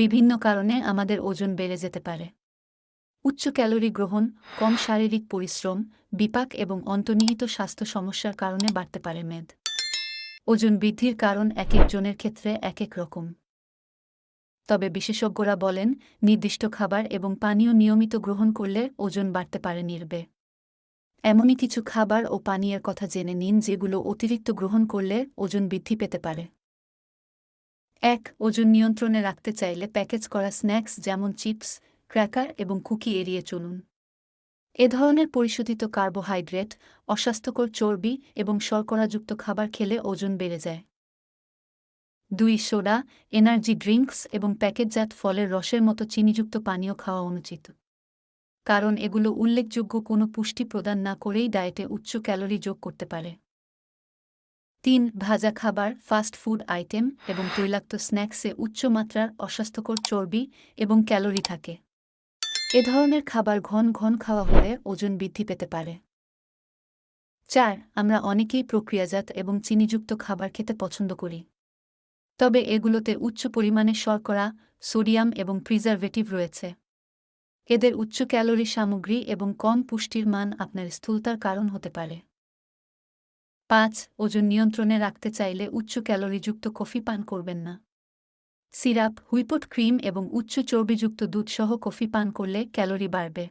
বিভিন্ন কারণে আমাদের ওজন বেড়ে যেতে পারে। উচ্চ ক্যালোরি গ্রহণ, কম শারীরিক পরিশ্রম, বিপাক এবং অন্তর্নিহিত স্বাস্থ্য সমস্যার কারণে বাড়তে পারে মেদ। ওজন বৃদ্ধির কারণ এক একজনের ক্ষেত্রে এক এক রকম। তবে বিশেষজ্ঞরা বলেন, নির্দিষ্ট খাবার এবং পানীয় নিয়মিত গ্রহণ করলে ওজন বাড়তে পারে নির্বে। এমনই কিছু খাবার ও পানীয়ের কথা জেনে নিন যেগুলো অতিরিক্ত গ্রহণ করলে ওজন বৃদ্ধি পেতে পারে। এক, ওজন নিয়ন্ত্রণে রাখতে চাইলে প্যাকেজ করা স্ন্যাক্স যেমন চিপস, ক্র্যাকার এবং কুকি এড়িয়ে চলুন। এ ধরনের পরিশোধিত কার্বোহাইড্রেট, অস্বাস্থ্যকর চর্বি এবং শর্করাযুক্ত খাবার খেলে ওজন বেড়ে যায়। দুই, সোডা, এনার্জি ড্রিঙ্কস এবং প্যাকেটজাত ফলের রসের মতো চিনিযুক্ত পানীয় খাওয়া অনুচিত। কারণ এগুলো উল্লেখযোগ্য কোনো পুষ্টি প্রদান না করেই ডায়েটে উচ্চ ক্যালোরি যোগ করতে পারে। তিন ভাজা খাবার ফাস্ট ফুড আইটেম এবং তৈলাক্ত স্ন্যাক্সে উচ্চমাত্রার অস্বাস্থ্যকর চর্বি এবং ক্যালোরি থাকে। এ ধরনের খাবার ঘন ঘন খাওয়া হলে ওজন বৃদ্ধি পেতে পারে। চার, আমরা অনেকেই প্রক্রিয়াজাত এবং চিনিযুক্ত খাবার খেতে পছন্দ করি। তবে এগুলোতে উচ্চ পরিমাণে শর্করা, সোডিয়াম এবং প্রিজারভেটিভ রয়েছে। এদের উচ্চ ক্যালোরি সামগ্রী এবং কম পুষ্টির মান আপনার স্থূলতার কারণ হতে পারে। পাঁচ, ওজন নিয়ন্ত্রণে রাখতে চাইলে উচ্চ ক্যালোরিযুক্ত কফি পান করবেন না। সিরাপ, হুইপট ক্রিম এবং উচ্চ চর্বিযুক্ত দুধসহ কফি পান করলে ক্যালোরি বাড়বে।